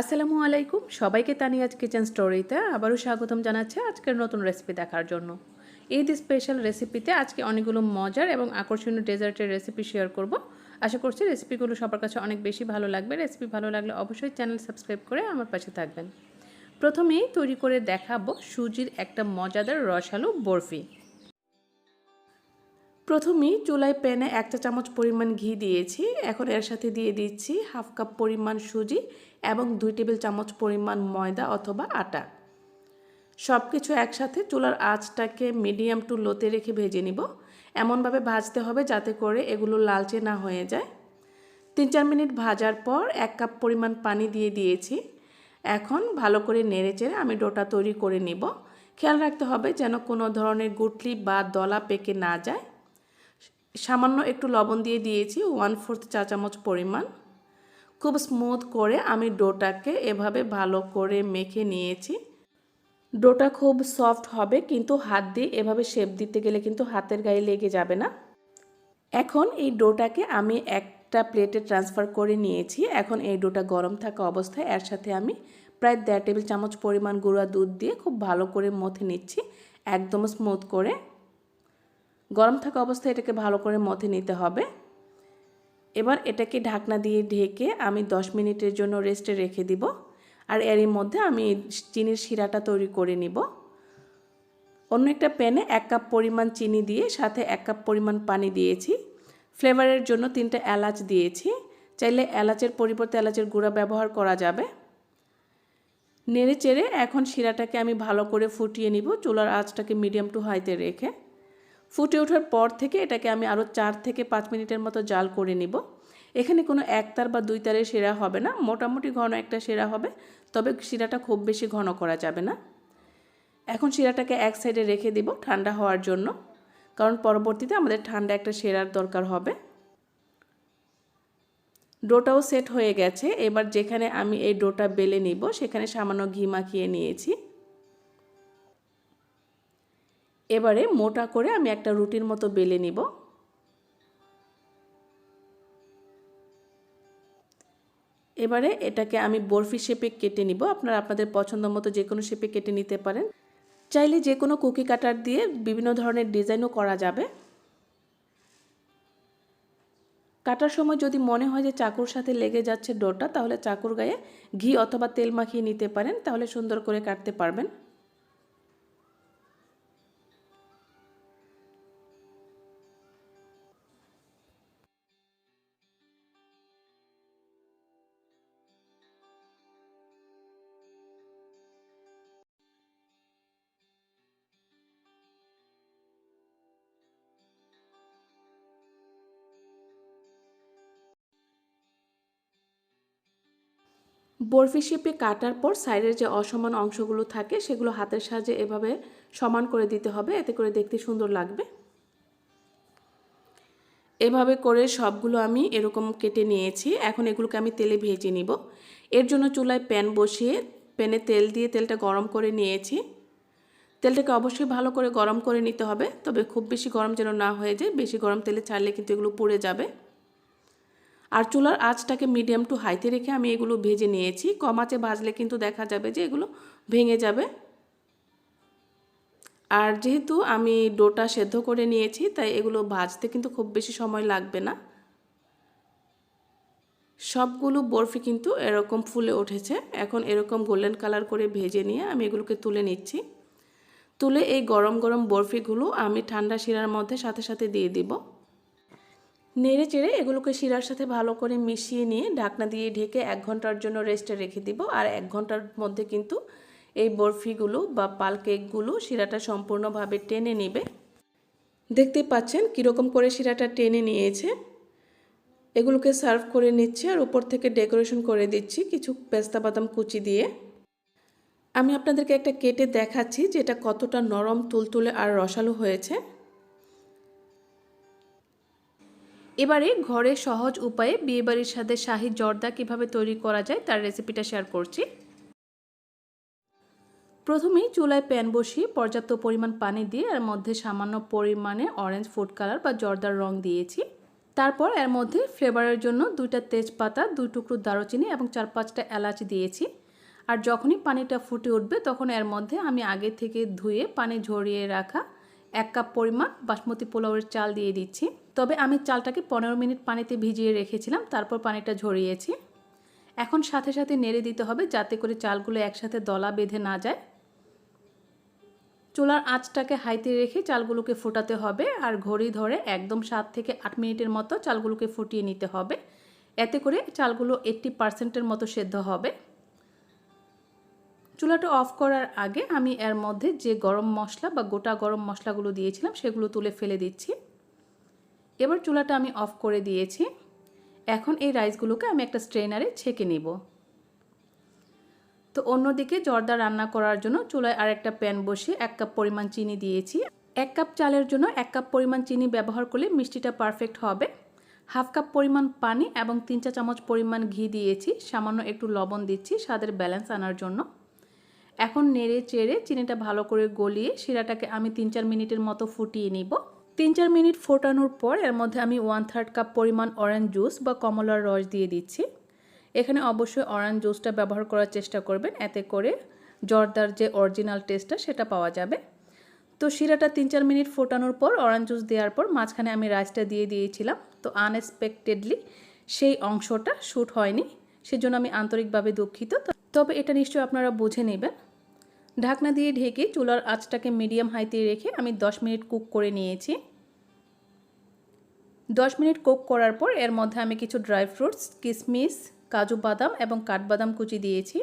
আসসালামু আলাইকুম। সবাইকে তানিয়াজ কিচেন স্টোরিতে আবারও স্বাগতম জানাচ্ছে আজকের নতুন রেসিপি দেখার জন্য। ঈদ স্পেশাল রেসিপিতে আজকে অনেকগুলো মজার এবং আকর্ষণীয় ডেজার্টের রেসিপি শেয়ার করব। আশা করছি রেসিপিগুলো সবার কাছে অনেক বেশি ভালো লাগবে। রেসিপি ভালো লাগলে অবশ্যই চ্যানেল সাবস্ক্রাইব করে আমার পাশে থাকবেন। প্রথমেই তৈরি করে দেখাবো সুজির একটা মজাদার রসালো বরফি। প্রথমেই চুলায় প্যানে একটা চামচ পরিমাণ ঘি দিয়েছি। এখন এর সাথে দিয়ে দিচ্ছি হাফ কাপ পরিমাণ সুজি এবং দুই টেবিল চামচ পরিমাণ ময়দা অথবা আটা। সব কিছু একসাথে চুলার আঁচটাকে মিডিয়াম টু লোতে রেখে ভেজে নিব। এমনভাবে ভাজতে হবে যাতে করে এগুলো লালচে না হয়ে যায়। তিন চার মিনিট ভাজার পর এক কাপ পরিমাণ পানি দিয়ে দিয়েছি। এখন ভালো করে নেড়ে চেড়ে আমি ডোটা তৈরি করে নিব। খেয়াল রাখতে হবে যেন কোনো ধরনের গুটলি বা দলা পেকে না যায়। সামান্য একটু লবণ দিয়ে দিয়েছি ওয়ান ফোর্থ চা চামচ পরিমাণ। খুব স্মুথ করে আমি ডোটাকে এভাবে ভালো করে মেখে নিয়েছি। ডোটা খুব সফট হবে, কিন্তু হাত দিয়ে এভাবে শেপ দিতে গেলে কিন্তু হাতের গায়ে লেগে যাবে না। এখন এই ডোটাকে আমি একটা প্লেটে ট্রান্সফার করে নিয়েছি। এখন এই ডোটা গরম থাকা অবস্থায় এর সাথে আমি প্রায় দেড় টেবিল চামচ পরিমাণ গুঁড়া দুধ দিয়ে খুব ভালো করে মথে নিচ্ছি, একদম স্মুথ করে। গরম থাকা অবস্থায় এটাকে ভালো করে মথে নিতে হবে। এবার এটাকে ঢাকনা দিয়ে ঢেকে আমি 10 মিনিটের জন্য রেস্টে রেখে দিব। আর এরই মধ্যে আমি চিনির শিরাটা তৈরি করে নিব। অন্য একটা প্যানে এক কাপ পরিমাণ চিনি দিয়ে সাথে এক কাপ পরিমাণ পানি দিয়েছি। ফ্লেভারের জন্য তিনটা এলাচ দিয়েছি। চাইলে এলাচের পরিবর্তে এলাচের গুঁড়া ব্যবহার করা যাবে। নেড়ে চেড়ে এখন শিরাটাকে আমি ভালো করে ফুটিয়ে নিব। চুলার আঁচটাকে মিডিয়াম টু হাইতে রেখে। ফুটে ওঠার পর থেকে এটাকে আমি আরও চার থেকে পাঁচ মিনিটের মতো জাল করে নিব। এখানে কোনো একতার বা দুই তারের সেরা হবে না, মোটামুটি ঘন একটা সেরা হবে, তবে শিরাটা খুব বেশি ঘন করা যাবে না। এখন শিরাটাকে এক সাইডে রেখে দিব ঠান্ডা হওয়ার জন্য, কারণ পরবর্তীতে আমাদের ঠান্ডা একটা সেরার দরকার হবে। ডোটাও সেট হয়ে গেছে, এবার যেখানে আমি এই ডোটা বেলে নিব, সেখানে সামান্য ঘি মাখিয়ে নিয়েছি। এবারে মোটা করে আমি একটা রুটির মতো বেলে নিব। এবারে এটাকে আমি বরফি শেপে কেটে নিব। আপনারা আপনাদের পছন্দ মতো যে কোনো শেপে কেটে নিতে পারেন। চাইলে যে কোনো কুকি কাটার দিয়ে বিভিন্ন ধরনের ডিজাইনও করা যাবে। কাটার সময় যদি মনে হয় যে চাকুর সাথে লেগে যাচ্ছে ডোটা, তাহলে চাকুর গায়ে ঘি অথবা তেল মাখিয়ে নিতে পারেন। তাহলে সুন্দর করে কাটতে পারবেন। বরফি শেপে কাটার পর সাইডের যে অসমান অংশগুলো থাকে, সেগুলো হাতের সাহায্যে এভাবে সমান করে দিতে হবে। এতে করে দেখতে সুন্দর লাগবে। এভাবে করে সবগুলো আমি এরকম কেটে নিয়েছি। এখন এগুলোকে আমি তেলে ভেজে নিব। এর জন্য চুলায় প্যান বসিয়ে প্যানে তেল দিয়ে তেলটা গরম করে নিয়েছি। তেলটাকে অবশ্যই ভালো করে গরম করে নিতে হবে, তবে খুব বেশি গরম যেন না হয়ে যায়। বেশি গরম তেলে ছাড়লে কিন্তু এগুলো পুড়ে যাবে। আর চুলার আঁচটাকে মিডিয়াম টু হাইতে রেখে আমি এগুলো ভেজে নিয়েছি। কম আঁচে ভাজলে কিন্তু দেখা যাবে যে এগুলো ভেঙে যাবে। আর যেহেতু আমি ডোটা সেদ্ধ করে নিয়েছি, তাই এগুলো ভাজতে কিন্তু খুব বেশি সময় লাগবে না। সবগুলো বরফি কিন্তু এরকম ফুলে উঠেছে। এখন এরকম গোল্ডেন কালার করে ভেজে নিয়ে আমি এগুলোকে তুলে নিচ্ছি। তুলে এই গরম গরম বরফিগুলো আমি ঠান্ডা শিরার মধ্যে সাথে সাথে দিয়ে দিব। নেড়ে চেড়ে এগুলোকে শিরার সাথে ভালো করে মিশিয়ে নিয়ে ঢাকনা দিয়ে ঢেকে এক ঘণ্টার জন্য রেস্টে রেখে দিব। আর এক ঘণ্টার মধ্যে কিন্তু এই বরফিগুলো বা পাল কেকগুলো শিরাটা সম্পূর্ণভাবে টেনে নেবে। দেখতে পাচ্ছেন কীরকম করে শিরাটা টেনে নিয়েছে। এগুলোকে সার্ভ করে নিচ্ছে আর উপর থেকে ডেকোরেশন করে দিচ্ছি কিছু পেস্তা বাদাম কুচি দিয়ে। আমি আপনাদেরকে একটা কেটে দেখাচ্ছি যে এটা কতটা নরম, তুলতুলে আর রসালো হয়েছে। এবারে ঘরে সহজ উপায়ে বিয়েবাড়ির সাথে শাহি জর্দা কীভাবে তৈরি করা যায় তার রেসিপিটা শেয়ার করছি। প্রথমেই চুলায় প্যান বসিয়ে পর্যাপ্ত পরিমাণ পানি দিয়ে এর মধ্যে সামান্য পরিমাণে অরেঞ্জ ফুড কালার বা জর্দার রং দিয়েছি। তারপর এর মধ্যে ফ্লেভারের জন্য দুইটা তেজপাতা, দুই টুকরো দারুচিনি এবং চার পাঁচটা এলাচ দিয়েছি। আর যখনই পানিটা ফুটে উঠবে তখন এর মধ্যে আমি আগে থেকে ধুয়ে পানি ঝরিয়ে রাখা এক কাপ পরিমাণ বাসমতি পোলাওয়ের চাল দিয়ে দিচ্ছি। তবে আমি চালটাকে পনেরো মিনিট পানিতে ভিজিয়ে রেখেছিলাম, তারপর পানিটা ঝরিয়েছি। এখন সাথে সাথে নেড়ে দিতে হবে যাতে করে চালগুলো একসাথে দলা বেঁধে না যায়। চুলার আঁচটাকে হাইতে রেখে চালগুলোকে ফোটাতে হবে আর ঘড়ি ধরে একদম সাত থেকে আট মিনিটের মতো চালগুলোকে ফুটিয়ে নিতে হবে। এতে করে চালগুলো এইট্টি পার্সেন্টের মতো সেদ্ধ হবে। চুলাটা অফ করার আগে আমি এর মধ্যে যে গরম মশলা বা গোটা গরম মশলাগুলো দিয়েছিলাম, সেগুলো তুলে ফেলে দিচ্ছি। এবার চুলাটা আমি অফ করে দিয়েছি। এখন এই রাইসগুলোকে আমি একটা স্ট্রেনারে ছেঁকে নেব। তো অন্যদিকে জর্দা রান্না করার জন্য চুলায় আর একটা প্যান বসিয়ে এক কাপ পরিমাণ চিনি দিয়েছি। এক কাপ চালের জন্য এক কাপ পরিমাণ চিনি ব্যবহার করলে মিষ্টিটা পারফেক্ট হবে। হাফ কাপ পরিমাণ পানি এবং তিন চা চামচ পরিমাণ ঘি দিয়েছি। সামান্য একটু লবণ দিচ্ছি স্বাদের ব্যালেন্স আনার জন্য। এখন নেড়ে চেড়ে চিনিটা ভালো করে গলিয়ে শিরাটাকে আমি তিন চার মিনিটের মতো ফুটিয়ে নিব। তিন চার মিনিট ফোটানোর পর এর মধ্যে আমি ওয়ান থার্ড কাপ পরিমাণ অরেঞ্জ জুস বা কমলার রস দিয়ে দিচ্ছি। এখানে অবশ্যই অরেঞ্জ জুসটা ব্যবহার করার চেষ্টা করবেন। এতে করে জর্দার যে অরিজিনাল টেস্টটা সেটা পাওয়া যাবে। তো শিরাটা তিন চার মিনিট ফোটানোর পর অরেঞ্জ জুস দেওয়ার পর মাঝখানে আমি রাইসটা দিয়ে দিয়েছিলাম। তো আনএক্সপেক্টেডলি সেই অংশটা শ্যুট হয়নি। সেজন্য আমি আন্তরিকভাবে দুঃখিত। তবে এটা নিশ্চয়ই আপনারা বুঝে নেবেন। ঢাকনা দিয়ে ঢেকে চুলার আঁচটাকে মিডিয়াম হাইতে রেখে আমি 10 মিনিট কুক করে নিয়েছি। 10 মিনিট কুক করার পর এর মধ্যে আমি কিছু ড্রাই ফ্রুটস কিশমিশ কাজু বাদাম এবং কাঠবাদাম কুচি দিয়েছি।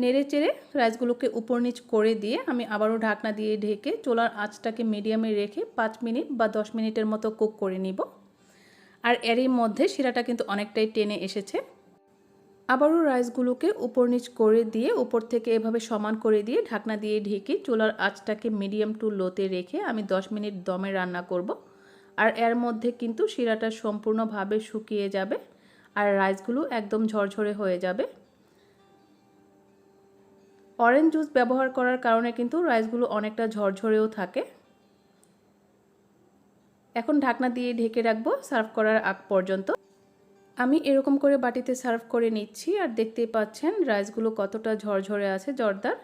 নেড়ে চেড়ে রাইসগুলোকে উপর নিচ করে দিয়ে আমি আবারও ঢাকনা দিয়ে ঢেকে চোলার আঁচটাকে মিডিয়ামে রেখে পাঁচ মিনিট বা দশ মিনিটের মতো কুক করে নিব। আর এরই মধ্যে শিরাটা কিন্তু অনেকটাই টেনে এসেছে। আবারও রাইসগুলোকে উপর নিচ করে দিয়ে, উপর থেকে এভাবে সমান করে দিয়ে ঢাকনা দিয়ে ঢেকে চুলার আঁচটাকে মিডিয়াম টু লোতে রেখে আমি 10 মিনিট দমে রান্না করব। আর এর মধ্যে কিন্তু শিরাটা সম্পূর্ণভাবে শুকিয়ে যাবে আর রাইসগুলো একদম ঝরঝরে হয়ে যাবে। অরেঞ্জ জুস ব্যবহার করার কারণে কিন্তু রাইসগুলো অনেকটা ঝরঝরেও থাকে। এখন ঢাকনা দিয়ে ঢেকে রাখব, সার্ভ করার আগ পর্যন্ত। আমি এরকম করে বাটিতে সার্ভ করে নিচ্ছি আর দেখতেই পাচ্ছেন রাইসগুলো কতটা ঝরঝরে আছে, জর্দার।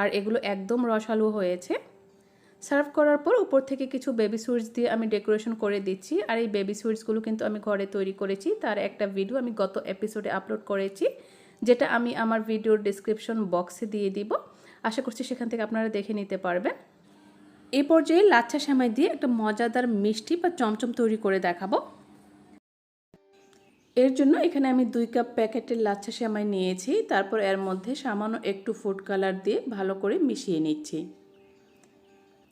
আর এগুলো একদম রসালো হয়েছে। সার্ভ করার পর উপর থেকে কিছু বেবি সুইটস দিয়ে আমি ডেকোরেশন করে দিচ্ছি। আর এই বেবি সুইটসগুলো কিন্তু আমি ঘরে তৈরি করেছি। তার একটা ভিডিও আমি গত এপিসোডে আপলোড করেছি, যেটা আমি আমার ভিডিওর ডিসক্রিপশন বক্সে দিয়ে দিব। আশা করছি সেখান থেকে আপনারা দেখে নিতে পারবেন। এই পর্যায়ে লাচ্ছা সেমাই দিয়ে একটা মজাদার মিষ্টি বা চমচম তৈরি করে দেখাবো। এর জন্য এখানে আমি দুই কাপ প্যাকেটের লাচ্ছা সেমাই নিয়েছি। তারপর এর মধ্যে সামান্য একটু ফুড কালার দিয়ে ভালো করে মিশিয়ে নিচ্ছি।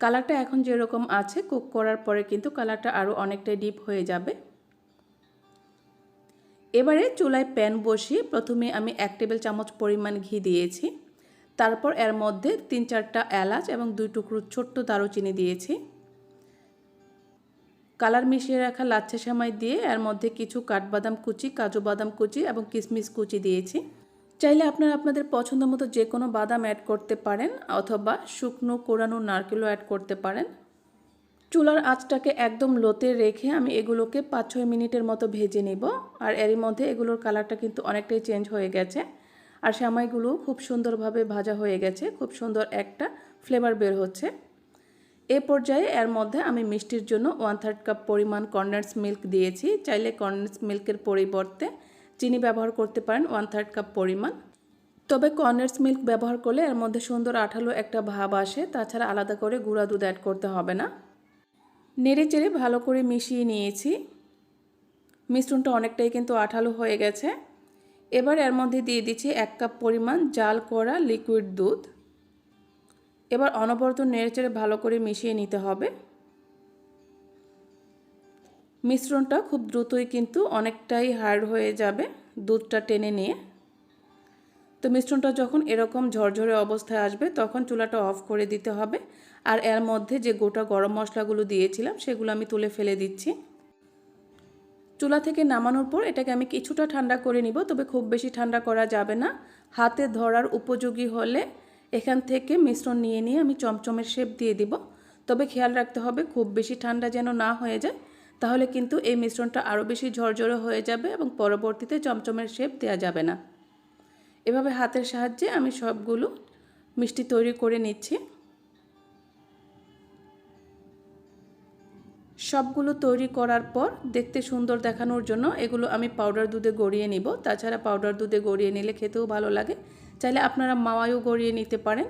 কালারটা এখন যেরকম আছে, কুক করার পরে কিন্তু কালারটা আরও অনেকটাই ডিপ হয়ে যাবে। এবারে চুলায় প্যান বসিয়ে প্রথমে আমি এক টেবিল চামচ পরিমাণ ঘি দিয়েছি। তারপর এর মধ্যে তিন চারটা এলাচ এবং দুই টুকরো ছোট্ট দারুচিনি দিয়েছি। কালার মিশিয়ে রাখা লাচ্ছা সেমাই দিয়ে এর মধ্যে কিছু কাঠবাদাম কুচি, কাজু বাদাম কুচি এবং কিশমিশ কুচি দিয়েছি। চাইলে আপনারা আপনাদের পছন্দ মতো যে কোনো বাদাম অ্যাড করতে পারেন অথবা শুকনো কোরানো নারকেলও অ্যাড করতে পারেন। চুলার আঁচটাকে একদম লোতে রেখে আমি এগুলোকে পাঁচ ছয় মিনিটের মতো ভেজে নিব আর এরই মধ্যে এগুলোর কালারটা কিন্তু অনেকটাই চেঞ্জ হয়ে গেছে। আর সেমাইগুলো খুব সুন্দরভাবে ভাজা হয়ে গেছে, খুব সুন্দর একটা ফ্লেভার বের হচ্ছে। এ পর্যায়ে এর মধ্যে আমি মিষ্টির জন্য ওয়ান থার্ড কাপ পরিমাণ কর্নার্স মিল্ক দিয়েছি। চাইলে কর্নার্স মিল্কের পরিবর্তে চিনি ব্যবহার করতে পারেন ওয়ান থার্ড কাপ পরিমাণ। তবে কর্নার্স মিল্ক ব্যবহার করলে এর মধ্যে সুন্দর আঠালো একটা ভাব আসে, তাছাড়া আলাদা করে গুঁড়া দুধ অ্যাড করতে হবে না। নেড়ে চেড়ে ভালো করে মিশিয়ে নিয়েছি। মিশ্রণটা অনেকটাই কিন্তু আঠালো হয়ে গেছে। এবার এর মধ্যে দিয়ে দিচ্ছি এক কাপ পরিমাণ জাল করা লিকুইড দুধ। এবার অনবরত নেড়েচেড়ে ভালো করে মিশিয়ে নিতে হবে। মিশ্রণটা খুব দ্রুতই কিন্তু অনেকটাই হার্ড হয়ে যাবে দুধটা টেনে নিয়ে। তো মিশ্রণটা যখন এরকম ঝরঝরে অবস্থায় আসবে, তখন চুলাটা অফ করে দিতে হবে। আর এর মধ্যে যে গোটা গরম মশলাগুলো দিয়েছিলাম, সেগুলো আমি তুলে ফেলে দিচ্ছি। চুলা থেকে নামানোর পর এটাকে আমি কিছুটা ঠান্ডা করে নিব, তবে খুব বেশি ঠান্ডা করা যাবে না। হাতে ধরার উপযোগী হলে এখান থেকে মিশ্রণ নিয়ে নিয়ে আমি চমচমের শেপ দিয়ে দিব। তবে খেয়াল রাখতে হবে খুব বেশি ঠান্ডা যেন না হয়ে যায়, তাহলে কিন্তু এই মিশ্রণটা আরও বেশি ঝরঝরে হয়ে যাবে এবং পরবর্তীতে চমচমের শেপ দেওয়া যাবে না। এভাবে হাতের সাহায্যে আমি সবগুলো মিষ্টি তৈরি করে নিচ্ছি। সবগুলো তৈরি করার পর দেখতে সুন্দর দেখানোর জন্য এগুলো আমি পাউডার দুধে গড়িয়ে নিব। তাছাড়া পাউডার দুধে গড়িয়ে নিলে খেতেও ভালো লাগে। চাইলে আপনারা মাওয়ায়ও গড়িয়ে নিতে পারেন।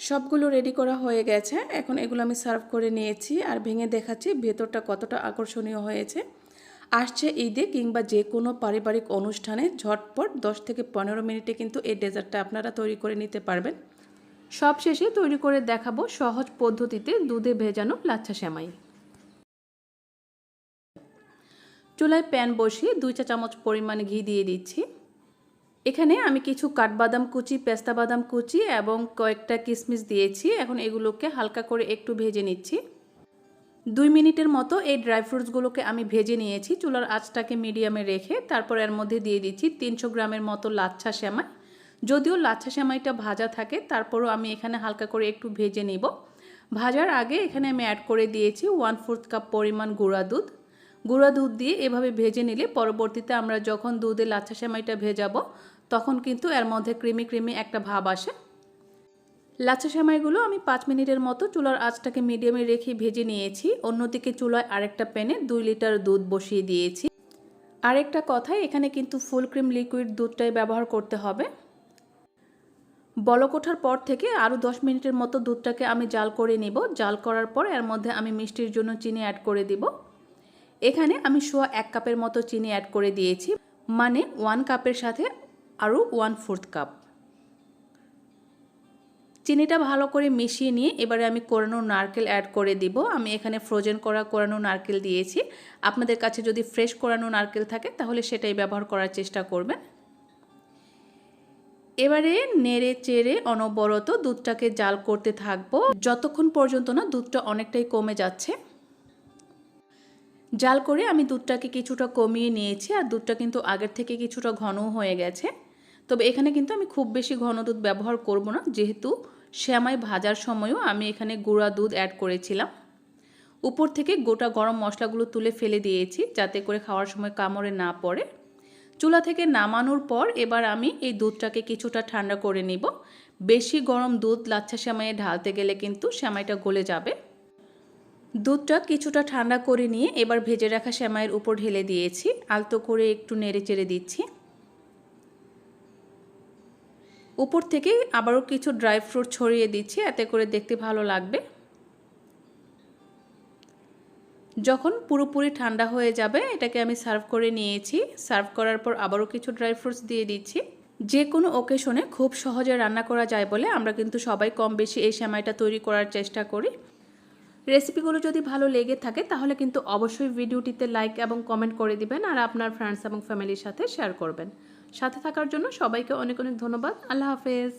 সবগুলো রেডি করা হয়ে গেছে। এখন এগুলো আমি সার্ভ করে নিয়েছি আর ভেঙে দেখাচ্ছি ভেতরটা কতটা আকর্ষণীয় হয়েছে। আসছে ঈদে কিংবা যে কোনো পারিবারিক অনুষ্ঠানে ঝটপট দশ থেকে পনেরো মিনিটে কিন্তু এই ডেজার্টটা আপনারা তৈরি করে নিতে পারবেন। সব শেষে তৈরি করে দেখাবো সহজ পদ্ধতিতে দুধে ভেজানো লাচ্ছা সেমাই। চুলায় প্যান বসিয়ে দুই চা চামচ পরিমাণ ঘি দিয়ে দিচ্ছি। এখানে আমি কিছু কাঠবাদাম কুচি, পেস্তা বাদাম কুচি এবং কয়েকটা কিশমিশ দিয়েছি। এখন এগুলোকে হালকা করে একটু ভেজে নিচ্ছি। দুই মিনিটের মতো এই ড্রাই ফ্রুটসগুলোকে আমি ভেজে নিয়েছি। চুলার আঁচটাকে মিডিয়ামে রেখে তারপর এর মধ্যে দিয়ে দিচ্ছি তিনশো গ্রামের মতো লাচ্ছা সেমাই। যদিও লাচ্ছা সেমাইটা ভাজা থাকে, তারপরও আমি এখানে হালকা করে একটু ভেজে নিব। ভাজার আগে এখানে আমি অ্যাড করে দিয়েছি ওয়ান ফোর্থ কাপ পরিমাণ গুঁড়া দুধ। গুঁড়া দুধ দিয়ে এভাবে ভেজে নিলে পরবর্তীতে আমরা যখন দুধে লাচ্ছা সেমাইটা ভেজাবো, তখন কিন্তু এর মধ্যে ক্রিমি ক্রিমি একটা ভাব আসে। লাচ্ছা সেমাইগুলো আমি পাঁচ মিনিটের মতো চুলার আঁচটাকে মিডিয়ামে রেখে ভেজে নিয়েছি। অন্যদিকে চুলায় আরেকটা প্যানে দুই লিটার দুধ বসিয়ে দিয়েছি। আরেকটা কথাই এখানে কিন্তু ফুল ক্রিম লিকুইড দুধটাই ব্যবহার করতে হবে। বলক ওঠার পর থেকে আরও দশ মিনিটের মতো দুধটাকে আমি জাল করে নিব। জাল করার পর এর মধ্যে আমি মিষ্টির জন্য চিনি অ্যাড করে দিব। এখানে আমি সোয়া এক কাপের মতো চিনি অ্যাড করে দিয়েছি মানে ওয়ান কাপের সাথে আরও ওয়ান ফোর্থ কাপ চিনিটা ভালো করে মিশিয়ে নিয়ে এবারে আমি কোরানো নারকেল অ্যাড করে দিব। আমি এখানে ফ্রোজেন করা কোরানো নারকেল দিয়েছি। আপনাদের কাছে যদি ফ্রেশ কোরানো নারকেল থাকে, তাহলে সেটাই ব্যবহার করার চেষ্টা করবেন। এবারে নেড়ে চেড়ে অনবরত দুধটাকে জাল করতে থাকব। যতক্ষণ পর্যন্ত না দুধটা অনেকটাই কমে যাচ্ছে জাল করে আমি দুধটাকে কিছুটা কমিয়ে নিয়েছি, আর দুধটা কিন্তু আগের থেকে কিছুটা ঘনও হয়ে গেছে। তবে এখানে কিন্তু আমি খুব বেশি ঘন দুধ ব্যবহার করব না, যেহেতু শ্যামাই ভাজার সময়ও আমি এখানে গুঁড়া দুধ অ্যাড করেছিলাম। উপর থেকে গোটা গরম মশলাগুলো তুলে ফেলে দিয়েছি, যাতে করে খাওয়ার সময় কামড়ে না পড়ে। চুলা থেকে নামানোর পর এবার আমি এই দুধটাকে কিছুটা ঠান্ডা করে নিব। বেশি গরম দুধ লাচ্ছা শ্যামাইয়ে ঢালতে গেলে কিন্তু শ্যামাইটা গলে যাবে। দুধটা কিছুটা ঠান্ডা করে নিয়ে এবার ভেজে রাখা শ্যামাইয়ের উপর ঢেলে দিয়েছি। আলতো করে একটু নেড়ে চেড়ে দিচ্ছি। উপর থেকে আবারও কিছু ড্রাই ফ্রুট ছড়িয়ে দিচ্ছি, এতে করে দেখতে ভালো লাগবে। যখন পুরোপুরি ঠান্ডা হয়ে যাবে, এটাকে আমি সার্ভ করে নিয়েছি। সার্ভ করার পর আবারও কিছু ড্রাই ফ্রুটস দিয়ে দিচ্ছি। যে কোনো ওকেশনে খুব সহজে রান্না করা যায় বলে আমরা কিন্তু সবাই কম বেশি এই সেমাইটা তৈরি করার চেষ্টা করি। রেসিপিগুলো যদি ভালো লেগে থাকে, তাহলে কিন্তু অবশ্যই ভিডিওটিতে লাইক এবং কমেন্ট করে দিবেন আর আপনার ফ্রেন্ডস এবং ফ্যামিলির সাথে শেয়ার করবেন। সাথে থাকার জন্য সবাইকে অনেক অনেক ধন্যবাদ। আল্লাহ হাফেজ।